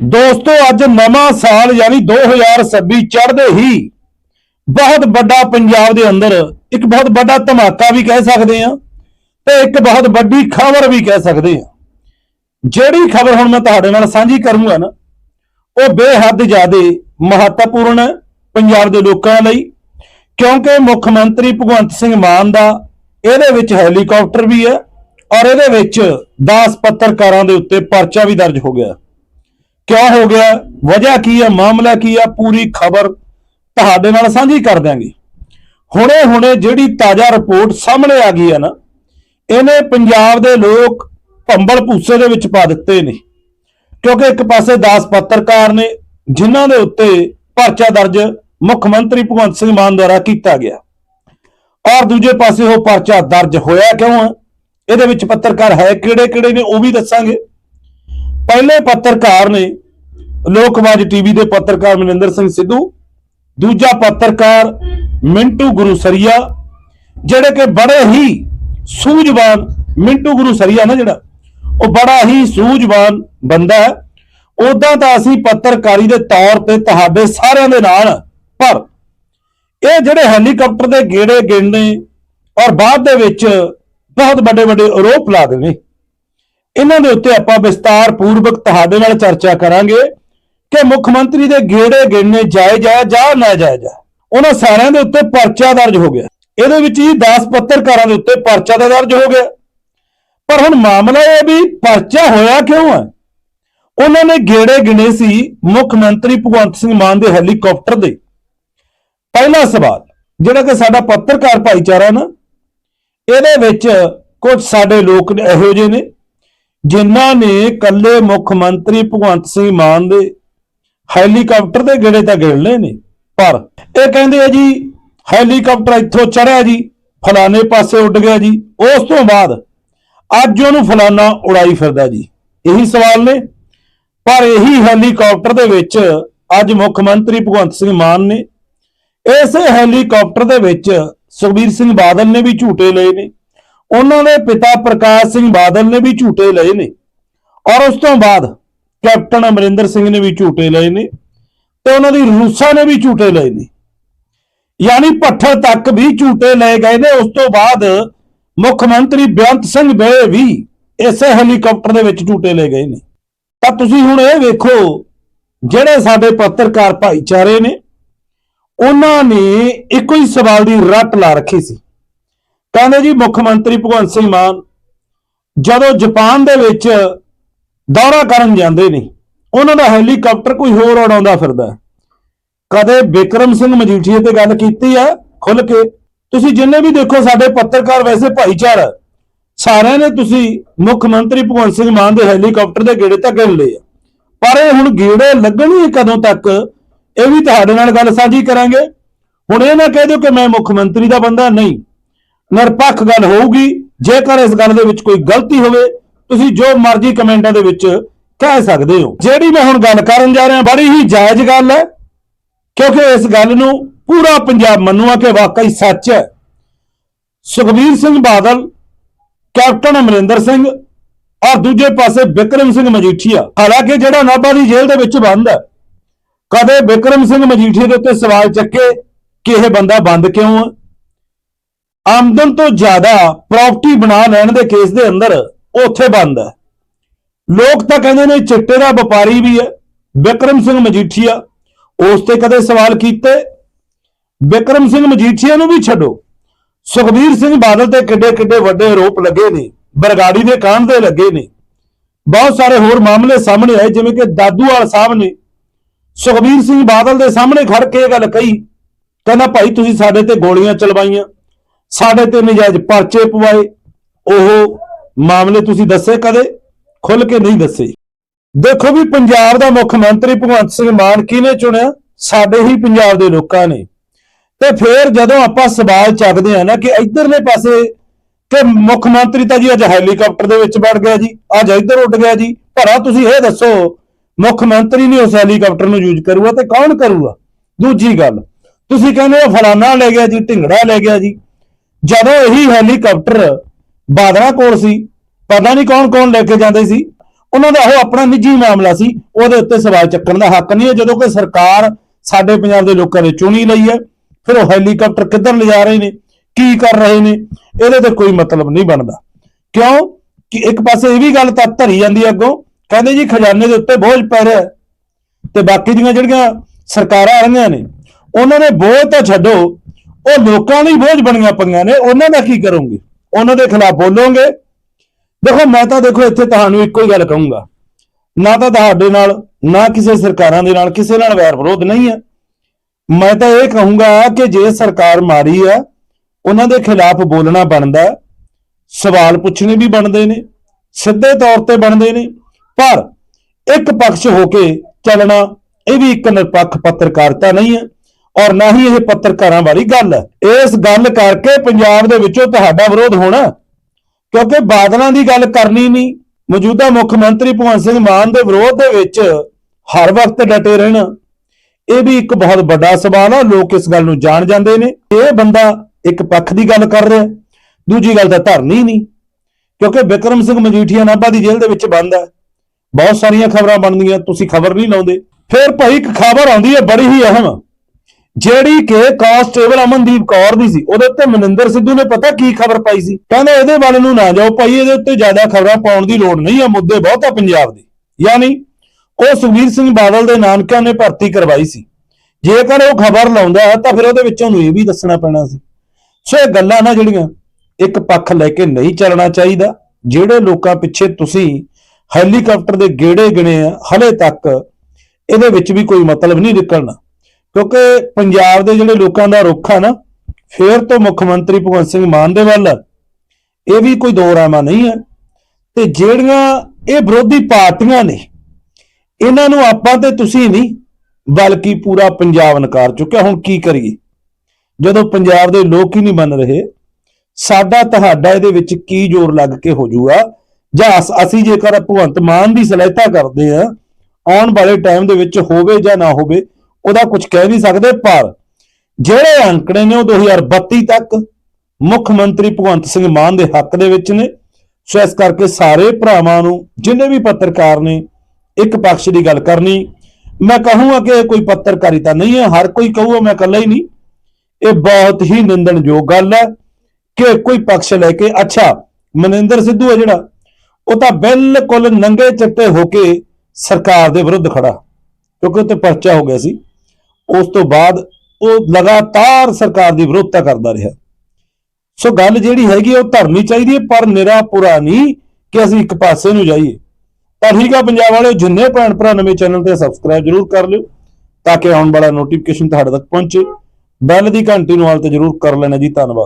ਦੋਸਤੋ, ਅੱਜ ਨਵਾਂ ਸਾਲ ਯਾਨੀ 2026 ਚੜ੍ਹਦੇ ਹੀ ਬਹੁਤ ਵੱਡਾ ਪੰਜਾਬ ਦੇ ਅੰਦਰ ਇੱਕ ਬਹੁਤ ਵੱਡਾ ਧਮਾਕਾ ਵੀ ਕਹਿ ਸਕਦੇ ਆ ਤੇ ਇੱਕ ਬਹੁਤ ਵੱਡੀ ਖਬਰ ਵੀ ਕਹਿ ਸਕਦੇ ਆ ਜਿਹੜੀ ਖਬਰ ਹੁਣ ਮੈਂ ਤੁਹਾਡੇ ਨਾਲ ਸਾਂਝੀ ਕਰੂੰਗਾ ਨਾ, ਉਹ ਬੇਹੱਦ ਜ਼ਿਆਦਾ ਮਹੱਤਵਪੂਰਨ ਹੈ ਪੰਜਾਬ ਦੇ ਲੋਕਾਂ ਲਈ, ਕਿਉਂਕਿ ਮੁੱਖ ਮੰਤਰੀ ਭਗਵੰਤ ਸਿੰਘ ਮਾਨ ਦਾ ਇਹਦੇ ਵਿੱਚ ਹੈਲੀਕਾਪਟਰ ਵੀ ਹੈ ਔਰ ਇਹਦੇ ਵਿੱਚ 10 ਪੱਤਰਕਾਰਾਂ ਦੇ ਉੱਤੇ ਪਰਚਾ ਵੀ ਦਰਜ ਹੋ ਗਿਆ। ਕਿਉਂ ਹੋ ਗਿਆ? ਵਜ੍ਹਾ ਕੀ ਹੈ? ਮਾਮਲਾ ਕੀ ਹੈ? ਪੂਰੀ ਖਬਰ ਤੁਹਾਡੇ ਨਾਲ ਸਾਂਝੀ ਕਰ ਦਿਆਂਗੇ। ਹੁਣੇ ਹੁਣੇ ਜਿਹੜੀ ਤਾਜ਼ਾ ਰਿਪੋਰਟ ਸਾਹਮਣੇ ਆ ਗਈ ਹੈ ਨਾ, ਇਹਨੇ ਪੰਜਾਬ ਦੇ ਲੋਕ ਭੰਬਲ ਭੂਸੇ ਦੇ ਵਿੱਚ ਪਾ ਦਿੱਤੇ ਨੇ। ਕਿਉਂਕਿ ਇੱਕ ਪਾਸੇ 10 ਪੱਤਰਕਾਰ ਨੇ, ਜਿਨ੍ਹਾਂ ਦੇ ਉੱਤੇ ਪਰਚਾ ਦਰਜ ਮੁੱਖ ਮੰਤਰੀ ਭਗਵੰਤ ਸਿੰਘ ਮਾਨ ਦੁਆਰਾ ਕੀਤਾ ਗਿਆ। ਔਰ ਦੂਜੇ ਪਾਸੇ ਉਹ ਪਰਚਾ ਦਰਜ ਹੋਇਆ ਕਿਉਂ ਹੈ? ਇਹਦੇ ਵਿੱਚ ਪੱਤਰਕਾਰ ਹੈ ਕਿਹੜੇ ਕਿਹੜੇ ਨੇ ਉਹ ਵੀ ਦੱਸਾਂਗੇ। ਪਹਿਲੇ ਪੱਤਰਕਾਰ ਨੇ ਲੋਕਵਾਜ ਟੀਵੀ ਦੇ ਪੱਤਰਕਾਰ ਮਨਿੰਦਰ ਸਿੰਘ ਸਿੱਧੂ, ਦੂਜਾ ਪੱਤਰਕਾਰ ਮਿੰਟੂ ਗੁਰੂ ਸਰੀਆ, ਜਿਹੜੇ ਕਿ ਬੜੇ ਹੀ ਸੂਝਵਾਨ, ਮਿੰਟੂ ਗੁਰੂ ਸਰੀਆ ਨਾ ਜਿਹੜਾ, ਉਹ ਬੜਾ ਹੀ ਸੂਝਵਾਨ ਬੰਦਾ ਹੈ। ਉਦਾਂ ਤਾਂ ਅਸੀਂ ਪੱਤਰਕਾਰੀ ਦੇ ਤੌਰ ਤੇ ਤੁਹਾਡੇ ਸਾਰਿਆਂ ਦੇ ਨਾਲ ਪਰ ਇਹ ਜਿਹੜੇ ਹੈਲੀਕਾਪਟਰ ਦੇ ਗੇੜੇ ਗਿਣਨੇ ਔਰ ਬਾਅਦ ਦੇ ਵਿੱਚ ਬਹੁਤ ਵੱਡੇ ਵੱਡੇ ਆਰੋਪ ਲਾ ਦੇਣੇ। ਇਹਨਾਂ ਦੇ ਉੱਤੇ ਆਪਾਂ ਵਿਸਤਾਰ ਪੂਰਵਕ ਤੁਹਾਡੇ ਨਾਲ ਚਰਚਾ ਕਰਾਂਗੇ। ਕਿ ਮੁੱਖ ਮੰਤਰੀ ਦੇ ਗੇੜੇ ਗਿਣਨੇ ਜਾਇਜ਼ ਹੈ ਜਾਂ ਨਾ ਜਾਇਜ਼ ਹੈ ਉਹਨਾਂ ਸਾਰਿਆਂ ਦੇ ਉੱਤੇ ਪਰਚਾ ਦਰਜ ਹੋ ਗਿਆ। ਇਹਦੇ ਵਿੱਚ ਹੀ 10 ਪੱਤਰਕਾਰਾਂ ਦੇ ਉੱਤੇ ਪਰਚਾ ਦਾ ਦਰਜ ਹੋ ਗਿਆ। ਪਰ ਹੁਣ ਮਾਮਲਾ ਇਹ ਵੀ ਪਰਚਾ ਹੋਇਆ ਕਿਉਂ ਹੈ? ਉਹਨਾਂ ਨੇ ਗੇੜੇ ਗਿਣੇ ਸੀ ਮੁੱਖ ਮੰਤਰੀ ਭਗਵੰਤ ਸਿੰਘ ਮਾਨ ਦੇ ਹੈਲੀਕਾਪਟਰ ਦੇ। ਪਹਿਲਾ ਸਵਾਲ, ਜਿਹੜਾ ਕਿ ਸਾਡਾ ਪੱਤਰਕਾਰ ਭਾਈਚਾਰਾ ਨਾ, ਇਹਦੇ ਵਿੱਚ ਕੁਝ ਸਾਡੇ ਲੋਕ ਇਹੋ ਜਿਹੇ ਨੇ, ਜਿਨ੍ਹਾਂ ਨੇ ਕੱਲੇ ਮੁੱਖ ਮੰਤਰੀ ਭਗਵੰਤ ਸਿੰਘ ਮਾਨ ਦੇ ਹੈਲੀਕਾਪਟਰ ਦੇ ਗੇੜੇ ਤਾਂ ਗਿਣ ਲਏ ਨੇ, ਪਰ ਇਹ ਕਹਿੰਦੇ ਆ ਜੀ, ਹੈਲੀਕਾਪਟਰ ਇੱਥੋਂ ਚੜਿਆ ਜੀ, ਫਲਾਣੇ ਪਾਸੇ ਉੱਡ ਗਿਆ ਜੀ, ਉਸ ਤੋਂ ਬਾਅਦ ਅੱਜ ਉਹਨੂੰ ਫਲਾਣਾ ਉਡਾਈ ਫਿਰਦਾ ਜੀ। ਇਹੀ ਸਵਾਲ ਨੇ, ਪਰ ਇਹੀ ਹੈਲੀਕਾਪਟਰ ਦੇ ਵਿੱਚ ਅੱਜ ਮੁੱਖ ਮੰਤਰੀ ਭਗਵੰਤ ਸਿੰਘ ਮਾਨ ਨੇ, ਇਸੇ ਹੈਲੀਕਾਪਟਰ ਦੇ ਵਿੱਚ ਸੁਖਬੀਰ ਸਿੰਘ ਬਾਦਲ ਨੇ ਵੀ ਝੂਟੇ ਲਏ ਨੇ, ਉਹਨਾਂ ਦੇ ਪਿਤਾ ਪ੍ਰਕਾਸ਼ ਸਿੰਘ ਬਾਦਲ ਨੇ ਵੀ ਝੂਟੇ ਲਏ ਨੇ, ਔਰ ਉਸ ਤੋਂ ਬਾਅਦ ਕੈਪਟਨ ਅਮਰਿੰਦਰ ਸਿੰਘ ਨੇ ਵੀ ਝੂਟੇ ਲਏ ਨੇ ਤੇ ਉਹਨਾਂ ਦੀ ਰੂਸਾ ਨੇ ਵੀ ਝੂਟੇ ਲਏ ਨੇ। ਯਾਨੀ ਪੱਠਲ ਤੱਕ ਵੀ ਝੂਟੇ ਲਏ ਗਏ ਨੇ। ਉਸ ਤੋਂ ਬਾਅਦ ਮੁੱਖ ਮੰਤਰੀ ਬੇਅੰਤ ਸਿੰਘ ਬੇ ਵੀ ਇਸੇ ਹੈਲੀਕਾਪਟਰ ਦੇ ਵਿੱਚ ਝੂਟੇ ਲਏ ਗਏ ਨੇ। ਤਾਂ ਤੁਸੀਂ ਹੁਣ ਇਹ ਵੇਖੋ, ਜਿਹੜੇ ਸਾਡੇ ਪੱਤਰਕਾਰ ਭਾਈਚਾਰੇ ਨੇ, ਉਹਨਾਂ ਨੇ ਇੱਕੋ ਹੀ ਸਵਾਲ ਦੀ ਰੱਟ ਲਾ ਰੱਖੀ ਸੀ। ਕਹਿੰਦੇ ਜੀ, ਮੁੱਖ ਮੰਤਰੀ ਭਗਵੰਤ ਸਿੰਘ ਮਾਨ, ਜਦੋਂ ਜਾਪਾਨ ਦੇ ਵਿੱਚ ਦੌਰਾ ਕਰਨ ਜਾਂਦੇ ਨੇ ਉਹਨਾਂ ਦਾ ਹੈਲੀਕਾਪਟਰ ਕੋਈ ਹੋਰ ਉਡਾਉਂਦਾ ਫਿਰਦਾ ਕਦੇ ਬਿਕਰਮ ਸਿੰਘ ਮਜੀਠੀਏ ਤੇ ਗੱਲ ਕੀਤੀ ਆ ਖੁੱਲ ਕੇ। ਤੁਸੀਂ ਜਿੰਨੇ ਵੀ ਦੇਖੋ, ਸਾਡੇ ਪੱਤਰਕਾਰ ਵੈਸੇ ਭਾਈਚਾਰਾ ਸਾਰਿਆਂ ਨੇ ਤੁਸੀਂ ਮੁੱਖ ਮੰਤਰੀ ਭਗਵੰਤ ਸਿੰਘ ਮਾਨ ਦੇ ਹੈਲੀਕਾਪਟਰ ਦੇ ਗੇੜੇ ਤੱਕ ਲਏ ਆ ਪਰ ਇਹ ਹੁਣ ਗੇੜੇ ਲੱਗਣਗੇ ਕਦੋਂ ਤੱਕ? ਇਹ ਵੀ ਤੁਹਾਡੇ ਨਾਲ ਗੱਲ ਸਾਂਝੀ ਕਰਾਂਗੇ। ਹੁਣ ਇਹ ਨਾ ਕਹਿ ਦਿਓ ਕਿ ਮੈਂ ਮੁੱਖ ਮੰਤਰੀ ਦਾ ਬੰਦਾ ਨਹੀਂ। ਨਿਰਪੱਖ ਗੱਲ ਹੋਊਗੀ। ਜੇਕਰ ਇਸ ਗੱਲ ਦੇ ਵਿੱਚ ਕੋਈ ਗਲਤੀ ਹੋਵੇ ਤੁਸੀਂ ਜੋ ਮਰਜ਼ੀ ਕਮੈਂਟਾਂ ਦੇ ਵਿੱਚ ਕਹਿ ਸਕਦੇ ਹੋ। ਜਿਹੜੀ ਮੈਂ ਹੁਣ ਗੱਲ ਕਰਨ ਜਾ ਰਿਹਾ, ਬੜੀ ਹੀ ਜਾਇਜ਼ ਗੱਲ ਹੈ, ਕਿਉਂਕਿ ਇਸ ਗੱਲ ਨੂੰ ਪੂਰਾ ਪੰਜਾਬ ਮੰਨੂਆ ਕਿ ਵਾਕਈ ਸੱਚ ਹੈ। ਸੁਖਬੀਰ ਸਿੰਘ ਬਾਦਲ, ਕੈਪਟਨ ਅਮਰਿੰਦਰ ਸਿੰਘ ਔਰ ਦੂਜੇ ਪਾਸੇ ਵਿਕਰਮ ਸਿੰਘ ਮਜੀਠੀਆ। ਹਾਲਾਂਕਿ ਜਿਹੜਾ ਨਾਭਾ ਦੀ ਜੇਲ੍ਹ ਦੇ ਵਿੱਚ ਬੰਦ ਹੈ, ਕਦੇ ਵਿਕਰਮ ਸਿੰਘ ਮਜੀਠੀਆ ਦੇ ਉੱਤੇ ਸਵਾਲ ਚੱਕੇ ਕਿ ਇਹ ਬੰਦਾ ਬੰਦ ਕਿਉਂ ਹੈ? ਆਮਦਨ ਤੋਂ ਜ਼ਿਆਦਾ ਪ੍ਰਾਪਰਟੀ ਬਣਾ ਲੈਣ ਦੇ ਕੇਸ ਦੇ ਅੰਦਰ ਉਹ ਉੱਥੇ ਬੰਦ ਹੈ। ਲੋਕ ਤਾਂ ਕਹਿੰਦੇ ਨੇ ਚਿੱਟੇ ਦਾ ਵਪਾਰੀ ਵੀ ਹੈ, ਵਿਕਰਮ ਸਿੰਘ ਮਜੀਠੀਆ। ਉਸ ਤੇ ਕਦੇ ਸਵਾਲ ਕੀਤੇ? ਵਿਕਰਮ ਸਿੰਘ ਮਜੀਠੀਆ ਨੂੰ ਵੀ ਛੱਡੋ। ਸੁਖਬੀਰ ਸਿੰਘ ਬਾਦਲ ਤੇ ਕਿੱਡੇ ਕਿੱਡੇ ਵੱਡੇ ਆਰੋਪ ਲੱਗੇ ਨੇ, ਬਰਗਾੜੀ ਦੇ ਕਾਂਡ ਦੇ ਲੱਗੇ ਨੇ। ਬਹੁਤ ਸਾਰੇ ਹੋਰ ਮਾਮਲੇ ਸਾਹਮਣੇ ਆਏ, ਜਿਵੇਂ ਕਿ ਦਾਦੂਵਾਲ ਸਾਹਿਬ ਨੇ। ਸੁਖਬੀਰ ਸਿੰਘ ਬਾਦਲ ਦੇ ਸਾਹਮਣੇ ਖੜ ਕੇ ਇਹ ਗੱਲ ਕਹੀ, ਕਹਿੰਦਾ, ਭਾਈ, ਤੁਸੀਂ ਸਾਡੇ ਤੇ ਗੋਲੀਆਂ ਚਲਵਾਈਆਂ, ਸਾਡੇ ਤੇ ਨਜਾਇਜ਼ ਪਰਚੇ ਪਵਾਏ, ਉਹ ਮਾਮਲੇ ਤੁਸੀਂ ਦੱਸੇ ਕਦੇ? ਖੁੱਲ ਕੇ ਨਹੀਂ ਦੱਸੇ। ਦੇਖੋ ਵੀ ਪੰਜਾਬ ਦਾ ਮੁੱਖ ਮੰਤਰੀ ਭਗਵੰਤ ਸਿੰਘ ਮਾਨ ਕਿਹਨੇ ਚੁਣਿਆ? ਸਾਡੇ ਹੀ ਪੰਜਾਬ ਦੇ ਲੋਕਾਂ ਨੇ। ਤੇ ਫਿਰ ਜਦੋਂ ਆਪਾਂ ਸਵਾਲ ਚੱਕਦੇ ਆ ਨਾ ਕਿ ਇਧਰਲੇ ਪਾਸੇ ਕਿ ਮੁੱਖ ਮੰਤਰੀ ਤਾਂ ਜੀ ਅੱਜ ਹੈਲੀਕਾਪਟਰ ਦੇ ਵਿੱਚ ਵੜ ਗਿਆ ਜੀ, ਅੱਜ ਇੱਧਰ ਉੱਡ ਗਿਆ ਜੀ। ਭਰਾ ਤੁਸੀਂ ਇਹ ਦੱਸੋ, ਮੁੱਖ ਮੰਤਰੀ ਨੇ ਉਸ ਹੈਲੀਕਾਪਟਰ ਨੂੰ ਯੂਜ਼ ਕਰੂਗਾ ਤੇ ਕੌਣ ਕਰੂਗਾ? ਦੂਜੀ ਗੱਲ, ਤੁਸੀਂ ਕਹਿੰਦੇ ਹੋ ਫਲਾਨਾ ਲੈ ਗਿਆ ਜੀ, ਢਿੰਗੜਾ ਲੈ ਗਿਆ ਜੀ। ਜਦੋਂ ਇਹੀ ਹੈਲੀਕਾਪਟਰ ਬਾਦਲਾਂ ਕੋਲ ਸੀ, ਪਤਾ ਨਹੀਂ ਕੌਣ ਕੌਣ ਲੈ ਕੇ ਜਾਂਦੇ ਸੀ। ਉਹਨਾਂ ਦਾ ਉਹ ਆਪਣਾ ਨਿੱਜੀ ਮਾਮਲਾ ਸੀ, ਉਹਦੇ ਉੱਤੇ ਸਵਾਲ ਚੱਕਣ ਦਾ ਹੱਕ ਨਹੀਂ ਹੈ, ਜਦੋਂ ਕਿ ਸਰਕਾਰ ਸਾਡੇ ਪੰਜਾਬ ਦੇ ਲੋਕਾਂ ਨੇ ਚੁਣੀ ਲਈ ਹੈ, ਫਿਰ ਉਹ ਹੈਲੀਕਾਪਟਰ ਕਿੱਧਰ ਲਿਜਾ ਰਹੇ ਨੇ, ਕੀ ਕਰ ਰਹੇ ਨੇ, ਇਹਦੇ ਤੇ ਕੋਈ ਮਤਲਬ ਨਹੀਂ ਬਣਦਾ। ਕਿਉਂ? ਕਿ ਇੱਕ ਪਾਸੇ ਇਹ ਵੀ ਗੱਲ ਤਾਂ ਧਰੀ ਜਾਂਦੀ ਹੈ ਅੱਗੋਂ, ਕਹਿੰਦੇ ਜੀ ਖਜ਼ਾਨੇ ਦੇ ਉੱਤੇ ਬੋਝ ਪੈ ਰਿਹਾ ਹੈ, ਤੇ ਬਾਕੀ ਦੀਆਂ ਜਿਹੜੀਆਂ ਸਰਕਾਰਾਂ ਰਹੀਆਂ ਨੇ, ਉਹਨਾਂ ਨੇ ਬੋਝ ਤਾਂ ਛੱਡੋ, ਉਹ ਲੋਕਾਂ ਲਈ ਬੋਝ ਬਣੀਆਂ ਪਈਆਂ ਨੇ, ਉਹਨਾਂ ਦਾ ਕੀ ਕਰੋਗੇ? ਉਹਨਾਂ ਦੇ ਖਿਲਾਫ ਬੋਲੋਗੇ। ਦੇਖੋ, ਮੈਂ ਤਾਂ ਦੇਖੋ, ਇੱਥੇ ਤੁਹਾਨੂੰ ਇੱਕੋ ਹੀ ਗੱਲ ਕਹੂੰਗਾ। ਨਾ ਤਾਂ ਤੁਹਾਡੇ ਨਾਲ, ਨਾ ਕਿਸੇ ਸਰਕਾਰਾਂ ਦੇ ਨਾਲ, ਕਿਸੇ ਨਾਲ ਵੈਰ ਵਿਰੋਧ ਨਹੀਂ ਹੈ। ਮੈਂ ਤਾਂ ਇਹ ਕਹੂੰਗਾ ਕਿ ਜੇ ਸਰਕਾਰ ਮਾਰੀ ਆ ਉਹਨਾਂ ਦੇ ਖਿਲਾਫ ਬੋਲਣਾ ਬਣਦਾ ਸਵਾਲ ਪੁੱਛਣੇ ਵੀ ਬਣਦੇ ਨੇ, ਸਿੱਧੇ ਤੌਰ ਤੇ ਬਣਦੇ ਨੇ। ਪਰ ਇੱਕ ਪੱਖ ਹੋ ਕੇ ਚੱਲਣਾ, ਇਹ ਵੀ ਇੱਕ ਨਿਰਪੱਖ ਪੱਤਰਕਾਰਤਾ ਨਹੀਂ ਹੈ। ਔਰ ਨਾ ਹੀ ਇਹ ਪੱਤਰਕਾਰਾਂ ਵਾਲੀ ਗੱਲ। ਹੈ ਇਸ ਗੱਲ ਕਰਕੇ ਪੰਜਾਬ ਦੇ ਵਿੱਚੋਂ ਤੁਹਾਡਾ ਵਿਰੋਧ ਹੋਣਾ, ਕਿਉਂਕਿ ਬਾਦਲਾਂ ਦੀ ਗੱਲ ਕਰਨੀ ਨਹੀਂ। ਮੌਜੂਦਾ ਮੁੱਖ ਮੰਤਰੀ ਭਗਵੰਤ ਸਿੰਘ ਮਾਨ ਦੇ ਵਿਰੋਧ ਦੇ ਵਿੱਚ ਹਰ ਵਕਤ ਡਟੇ ਰਹਿਣਾ। ਇਹ ਵੀ ਇੱਕ ਬਹੁਤ ਵੱਡਾ ਸਵਾਲ ਆ, ਲੋਕ ਇਸ ਗੱਲ ਨੂੰ ਜਾਣ ਜਾਂਦੇ ਨੇ। ਇਹ ਬੰਦਾ ਇੱਕ ਪੱਖ ਦੀ ਗੱਲ ਕਰ ਰਿਹਾ, ਦੂਜੀ ਗੱਲ ਤਾਂ ਧਰਨੀ ਨਹੀਂ, ਕਿਉਂਕਿ ਵਿਕਰਮ ਸਿੰਘ ਮਜੀਠੀਆ ਨਾਭਾ ਦੀ ਜੇਲ੍ਹ ਦੇ ਵਿੱਚ ਬੰਦ ਹੈ। ਬਹੁਤ ਸਾਰੀਆਂ ਖਬਰਾਂ ਬਣਦੀਆਂ, ਤੁਸੀਂ ਖਬਰ ਨਹੀਂ ਲਾਉਂਦੇ। ਫਿਰ ਭਾਈ ਇੱਕ ਖਬਰ ਆਉਂਦੀ ਹੈ ਬੜੀ ਹੀ ਅਹਿਮ। ਜਿਹੜੀ ਕਿ ਕਾਂਸਟੇਬਲ ਅਮਨਦੀਪ ਕੌਰ ਦੀ ਸੀ, ਉਹਦੇ ਉੱਤੇ ਮਨਿੰਦਰ ਸਿੱਧੂ ਨੇ ਪਤਾ ਕੀ ਖਬਰ ਪਾਈ ਸੀ? ਕਹਿੰਦਾ ਇਹਦੇ ਵੱਲ ਨੂੰ ਨਾ ਜਾਓ ਭਾਈ, ਇਹਦੇ ਉੱਤੇ ਜ਼ਿਆਦਾ ਖਬਰਾਂ ਪਾਉਣ ਦੀ ਲੋੜ ਨਹੀਂ ਆ, ਮੁੱਦੇ ਬਹੁਤ ਆ ਪੰਜਾਬ ਦੇ। ਯਾਨੀ ਉਹ ਸੁਖਬੀਰ ਸਿੰਘ ਬਾਦਲ ਦੇ ਨਾਨਕਿਆਂ ਨੇ ਭਰਤੀ ਕਰਵਾਈ ਸੀ। ਜੇਕਰ ਉਹ ਖਬਰ ਲਾਉਂਦਾ ਹੈ, ਤਾਂ ਫਿਰ ਉਹਦੇ ਵਿੱਚ ਉਹਨੂੰ ਇਹ ਵੀ ਦੱਸਣਾ ਪੈਣਾ ਸੀ। ਸੋ ਇਹ ਗੱਲਾਂ ਨਾ ਜਿਹੜੀਆਂ ਇੱਕ ਪੱਖ ਲੈ ਕੇ ਨਹੀਂ ਚੱਲਣਾ ਚਾਹੀਦਾ, ਜਿਹੜੇ ਲੋਕਾਂ ਪਿੱਛੇ ਤੁਸੀਂ ਹੈਲੀਕਾਪਟਰ ਦੇ ਗੇੜੇ ਗਿਣੇ ਆ, ਹਲੇ ਤੱਕ ਇਹਦੇ ਵਿੱਚ ਵੀ ਕੋਈ ਮਤਲਬ ਨਹੀਂ ਨਿਕਲਣਾ। ਕਿਉਂਕਿ ਪੰਜਾਬ ਦੇ ਜਿਹੜੇ ਲੋਕਾਂ ਦਾ ਰੁੱਖ ਆ ਨਾ, ਫੇਰ ਤੋਂ ਮੁੱਖ ਮੰਤਰੀ ਭਗਵੰਤ ਸਿੰਘ ਮਾਨ ਦੇ ਵੱਲ ਇਹ ਵੀ ਕੋਈ ਦੋਰਾਮਾ ਨਹੀਂ ਹੈ ਤੇ ਜਿਹੜੀਆਂ ਇਹ ਵਿਰੋਧੀ ਪਾਰਟੀਆਂ ਨੇ, ਇਹਨਾਂ ਨੂੰ ਆਪਾਂ ਤੇ ਤੁਸੀਂ ਨਹੀਂ, ਬਲਕਿ ਪੂਰਾ ਪੰਜਾਬ ਨਕਾਰ ਚੁੱਕਿਆ। ਹੁਣ ਕੀ ਕਰੀਏ? ਜਦੋਂ ਪੰਜਾਬ ਦੇ ਲੋਕ ਹੀ ਨਹੀਂ ਮੰਨ ਰਹੇ, ਸਾਡਾ ਤੁਹਾਡਾ ਇਹਦੇ ਵਿੱਚ ਕੀ ਜ਼ੋਰ ਲੱਗ ਕੇ ਹੋ ਜਾਊਗਾ ਜਾਂ ਅਸ- ਅਸੀਂ ਜੇਕਰ ਭਗਵੰਤ ਮਾਨ ਦੀ ਸਲਾਹਤਾ ਕਰਦੇ ਆ, ਆਉਣ ਵਾਲੇ ਟਾਈਮ ਦੇ ਵਿੱਚ ਹੋਵੇ ਜਾਂ ਨਾ ਹੋਵੇ ਉਹਦਾ ਕੁਝ ਕਹਿ ਨਹੀਂ ਸਕਦੇ, ਪਰ ਜਿਹੜੇ ਅੰਕੜੇ ਨੇ ਉਹ 2032 ਤੱਕ ਮੁੱਖ ਮੰਤਰੀ ਭਗਵੰਤ ਸਿੰਘ ਮਾਨ ਦੇ ਹੱਕ ਦੇ ਵਿੱਚ ਨੇ। ਸੋ ਇਸ ਕਰਕੇ ਸਾਰੇ ਭਰਾਵਾਂ ਨੂੰ, ਜਿੰਨੇ ਵੀ ਪੱਤਰਕਾਰ ਨੇ, ਇੱਕ ਪੱਖ ਦੀ ਗੱਲ ਕਰਨੀ। ਮੈਂ ਕਹੂੰਗਾ ਕਿ ਇਹ ਕੋਈ ਪੱਤਰਕਾਰਿਤਾ ਨਹੀਂ ਹੈ, ਹਰ ਕੋਈ ਕਹੂਗਾ ਮੈਂ ਇਕੱਲਾ ਹੀ ਨਹੀਂ। ਇਹ ਬਹੁਤ ਹੀ ਨਿੰਦਣਯੋਗ ਗੱਲ ਹੈ ਕਿ ਕੋਈ ਪੱਖ ਲੈ ਕੇ, ਅੱਛਾ, ਮਨਿੰਦਰ ਸਿੱਧੂ ਹੈ ਜਿਹੜਾ, ਉਹ ਤਾਂ ਬਿਲਕੁਲ ਨੰਗੇ ਚੱਟੇ ਹੋ ਕੇ ਸਰਕਾਰ ਦੇ ਵਿਰੁੱਧ ਖੜਾ, ਕਿਉਂਕਿ ਉੱਤੇ ਪਰਚਾ ਹੋ ਗਿਆ ਸੀ। ਉਸ ਤੋਂ ਬਾਅਦ ਉਹ ਲਗਾਤਾਰ ਸਰਕਾਰ ਦੀ ਵਿਰੋਧਤਾ ਕਰਦਾ ਰਿਹਾ। ਸੋ ਗੱਲ ਜਿਹੜੀ ਹੈਗੀ ਉਹ ਧਰਨੀ ਚਾਹੀਦੀ ਹੈ, ਪਰ ਨਿਰਾ ਪੁਰਾ ਨਹੀਂ ਕਿ ਅਸੀਂ ਇੱਕ ਪਾਸੇ ਨੂੰ ਜਾਈਏ। ਤਾਂ ਠੀਕ ਆ ਪੰਜਾਬ ਵਾਲਿਓ, ਜਿੰਨੇ ਭੈਣ ਭਰਾ ਨਵੇਂ ਚੈਨਲ ਤੇ ਸਬਸਕ੍ਰਾਈਬ ਜਰੂਰ ਕਰ ਲਿਓ, ਤਾਂ ਕਿ ਆਉਣ ਵਾਲਾ ਨੋਟੀਫਿਕੇਸ਼ਨ ਤੁਹਾਡੇ ਤੱਕ ਪਹੁੰਚੇ। ਬੈਲ ਦੀ ਘੰਟੀ ਨੂੰ ਹਾਲ ਤੇ ਜਰੂਰ ਕਰ ਲੈਣਾ ਜੀ, ਧੰਨਵਾਦ।